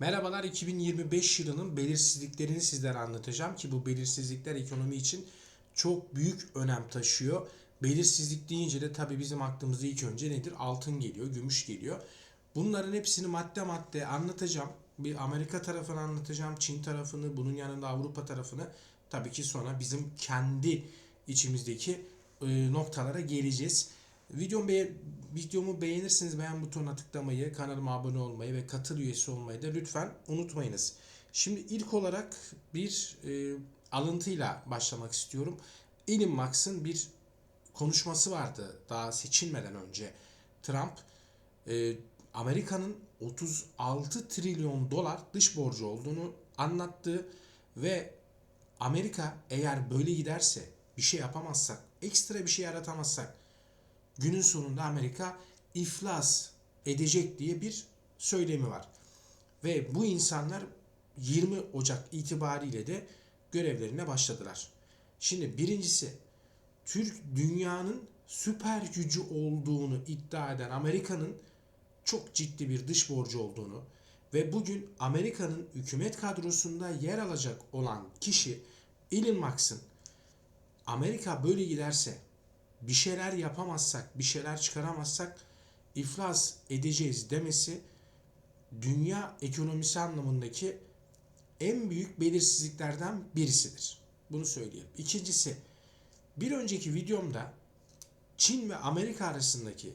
Merhabalar 2025 yılının belirsizliklerini sizlere anlatacağım ki bu belirsizlikler ekonomi için çok büyük önem taşıyor. Belirsizlik deyince de tabii bizim aklımıza ilk önce nedir? Altın geliyor, gümüş geliyor. Bunların hepsini madde madde anlatacağım. Bir Amerika tarafını anlatacağım, Çin tarafını, bunun yanında Avrupa tarafını. Tabii ki sonra bizim kendi içimizdeki e, noktalara geleceğiz. Videomu, be- videomu beğenirseniz beğen butonuna tıklamayı, kanalıma abone olmayı ve katıl üyesi olmayı da lütfen unutmayınız. Şimdi ilk olarak bir e, alıntıyla başlamak istiyorum. Elon Musk'ın bir konuşması vardı daha seçilmeden önce. Trump e, Amerika'nın 36 trilyon dolar dış borcu olduğunu anlattı ve Amerika eğer böyle giderse bir şey yapamazsak, ekstra bir şey yaratamazsak günün sonunda Amerika iflas edecek diye bir söylemi var. Ve bu insanlar 20 Ocak itibariyle de görevlerine başladılar. Şimdi birincisi Türk dünyanın süper gücü olduğunu iddia eden Amerika'nın çok ciddi bir dış borcu olduğunu ve bugün Amerika'nın hükümet kadrosunda yer alacak olan kişi Elon Musk'ın Amerika böyle giderse bir şeyler yapamazsak, bir şeyler çıkaramazsak iflas edeceğiz demesi dünya ekonomisi anlamındaki en büyük belirsizliklerden birisidir. Bunu söyleyelim. İkincisi, bir önceki videomda Çin ve Amerika arasındaki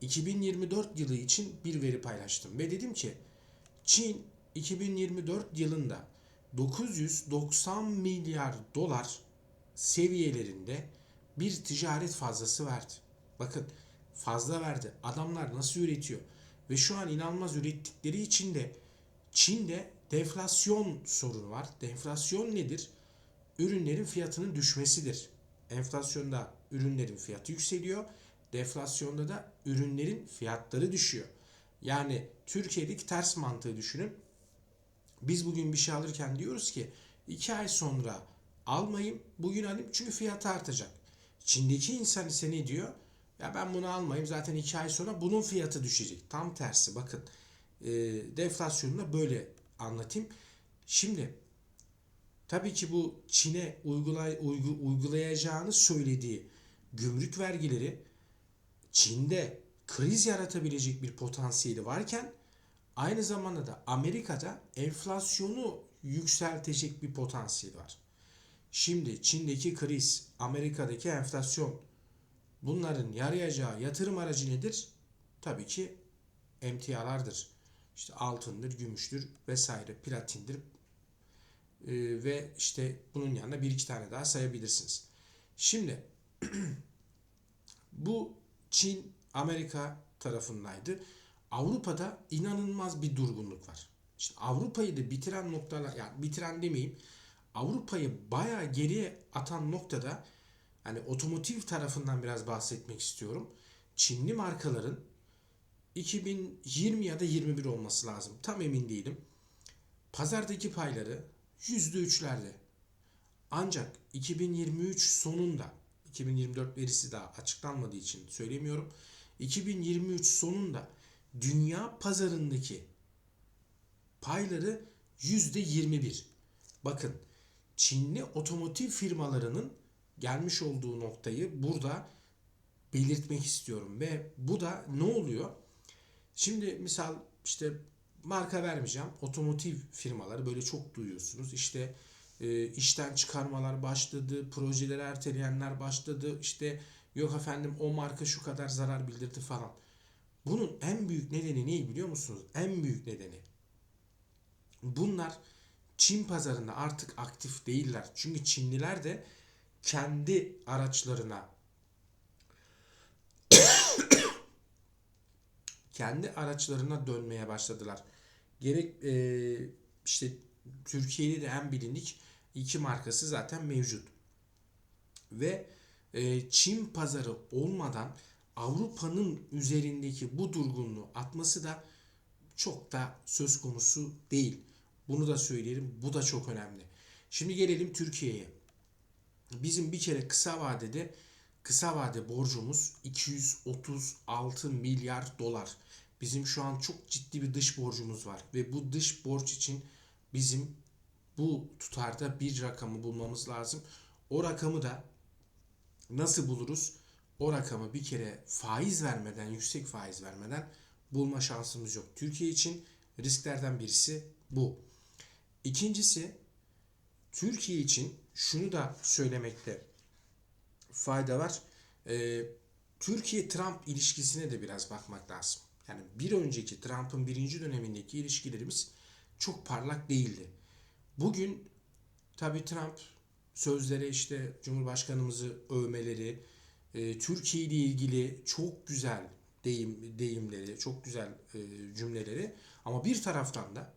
2024 yılı için bir veri paylaştım ve dedim ki Çin 2024 yılında 990 milyar dolar seviyelerinde bir ticaret fazlası verdi. Bakın fazla verdi. Adamlar nasıl üretiyor? Ve şu an inanılmaz ürettikleri için de Çin'de deflasyon sorunu var. Deflasyon nedir? Ürünlerin fiyatının düşmesidir. Enflasyonda ürünlerin fiyatı yükseliyor. Deflasyonda da ürünlerin fiyatları düşüyor. Yani Türkiye'deki ters mantığı düşünün. Biz bugün bir şey alırken diyoruz ki iki ay sonra almayayım bugün alayım çünkü fiyatı artacak. Çin'deki insan ise ne diyor? Ya ben bunu almayayım zaten iki ay sonra bunun fiyatı düşecek. Tam tersi bakın e, deflasyonu da böyle anlatayım. Şimdi tabii ki bu Çin'e uygulay, uygu, uygulayacağını söylediği gümrük vergileri Çin'de kriz yaratabilecek bir potansiyeli varken aynı zamanda da Amerika'da enflasyonu yükseltecek bir potansiyeli var. Şimdi Çin'deki kriz, Amerika'daki enflasyon bunların yarayacağı yatırım aracı nedir? Tabii ki emtialardır. İşte altındır, gümüştür vesaire, platindir. Ee, ve işte bunun yanına bir iki tane daha sayabilirsiniz. Şimdi bu Çin, Amerika tarafındaydı. Avrupa'da inanılmaz bir durgunluk var. İşte Avrupa'yı da bitiren noktalar, yani bitiren demeyeyim, Avrupa'yı bayağı geriye atan noktada hani otomotiv tarafından biraz bahsetmek istiyorum. Çinli markaların 2020 ya da 21 olması lazım. Tam emin değilim. Pazardaki payları %3'lerde. Ancak 2023 sonunda 2024 verisi daha açıklanmadığı için söylemiyorum. 2023 sonunda dünya pazarındaki payları %21. Bakın Çinli otomotiv firmalarının gelmiş olduğu noktayı burada belirtmek istiyorum ve bu da ne oluyor? Şimdi misal işte marka vermeyeceğim. Otomotiv firmaları böyle çok duyuyorsunuz. İşte e, işten çıkarmalar başladı, projeleri erteleyenler başladı. İşte yok efendim o marka şu kadar zarar bildirdi falan. Bunun en büyük nedeni ne biliyor musunuz? En büyük nedeni. Bunlar Çin pazarında artık aktif değiller. Çünkü Çinliler de kendi araçlarına kendi araçlarına dönmeye başladılar. Gerek e, işte Türkiye'de de en bilindik iki markası zaten mevcut. Ve e, Çin pazarı olmadan Avrupa'nın üzerindeki bu durgunluğu atması da çok da söz konusu değil. Bunu da söyleyelim. Bu da çok önemli. Şimdi gelelim Türkiye'ye. Bizim bir kere kısa vadede kısa vade borcumuz 236 milyar dolar. bizim şu an çok ciddi bir dış borcumuz var ve bu dış borç için bizim bu tutarda bir rakamı bulmamız lazım. O rakamı da nasıl buluruz? O rakamı bir kere faiz vermeden, yüksek faiz vermeden bulma şansımız yok. Türkiye için risklerden birisi bu. İkincisi Türkiye için şunu da söylemekte fayda var. Ee, Türkiye-Trump ilişkisine de biraz bakmak lazım. Yani bir önceki Trump'ın birinci dönemindeki ilişkilerimiz çok parlak değildi. Bugün tabii Trump sözlere işte Cumhurbaşkanımızı övmeleri, e, Türkiye ile ilgili çok güzel deyim deyimleri, çok güzel e, cümleleri ama bir taraftan da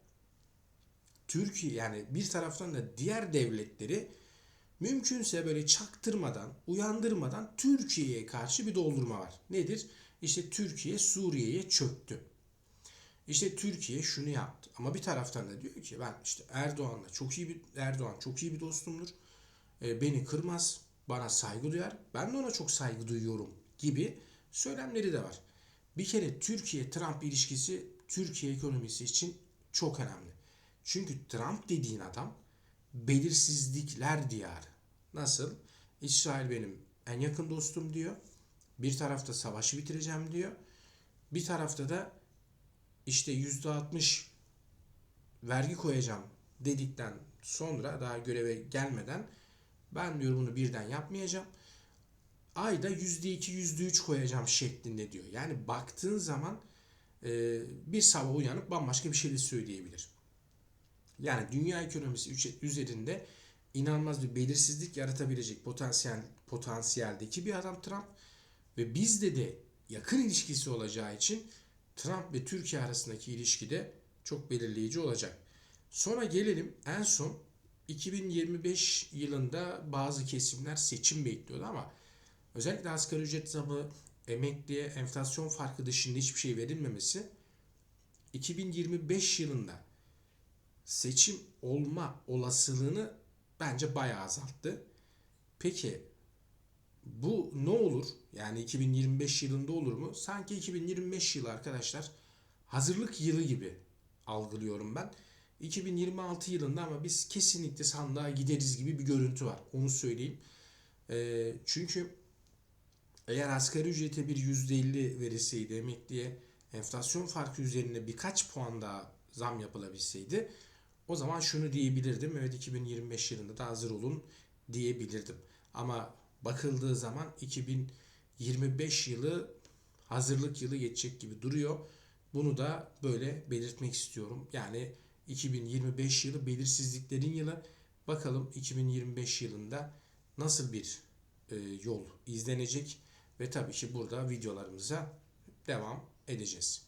Türkiye yani bir taraftan da diğer devletleri mümkünse böyle çaktırmadan, uyandırmadan Türkiye'ye karşı bir doldurma var. Nedir? İşte Türkiye Suriye'ye çöktü. İşte Türkiye şunu yaptı. Ama bir taraftan da diyor ki ben işte Erdoğan'la çok iyi bir Erdoğan çok iyi bir dostumdur. E, beni kırmaz, bana saygı duyar. Ben de ona çok saygı duyuyorum gibi söylemleri de var. Bir kere Türkiye-Trump ilişkisi Türkiye ekonomisi için çok önemli. Çünkü Trump dediğin adam belirsizlikler diyarı. Nasıl? İsrail benim en yakın dostum diyor. Bir tarafta savaşı bitireceğim diyor. Bir tarafta da işte yüzde altmış vergi koyacağım dedikten sonra daha göreve gelmeden ben diyor bunu birden yapmayacağım. Ayda yüzde iki, yüzde üç koyacağım şeklinde diyor. Yani baktığın zaman e, bir sabah uyanıp bambaşka bir şey de söyleyebilir. Yani dünya ekonomisi üzerinde inanılmaz bir belirsizlik yaratabilecek potansiyel potansiyeldeki bir adam Trump ve bizde de yakın ilişkisi olacağı için Trump ve Türkiye arasındaki ilişki de çok belirleyici olacak. Sonra gelelim en son 2025 yılında bazı kesimler seçim bekliyordu ama özellikle asgari ücret zamı, emekliye, enflasyon farkı dışında hiçbir şey verilmemesi 2025 yılında seçim olma olasılığını bence bayağı azalttı. Peki bu ne olur? Yani 2025 yılında olur mu? Sanki 2025 yılı arkadaşlar hazırlık yılı gibi algılıyorum ben. 2026 yılında ama biz kesinlikle sandığa gideriz gibi bir görüntü var. Onu söyleyeyim. E, çünkü eğer asgari ücrete bir %50 verilseydi emekliye enflasyon farkı üzerine birkaç puan daha zam yapılabilseydi o zaman şunu diyebilirdim. Evet 2025 yılında da hazır olun diyebilirdim. Ama bakıldığı zaman 2025 yılı hazırlık yılı geçecek gibi duruyor. Bunu da böyle belirtmek istiyorum. Yani 2025 yılı belirsizliklerin yılı. Bakalım 2025 yılında nasıl bir e, yol izlenecek ve tabii ki burada videolarımıza devam edeceğiz.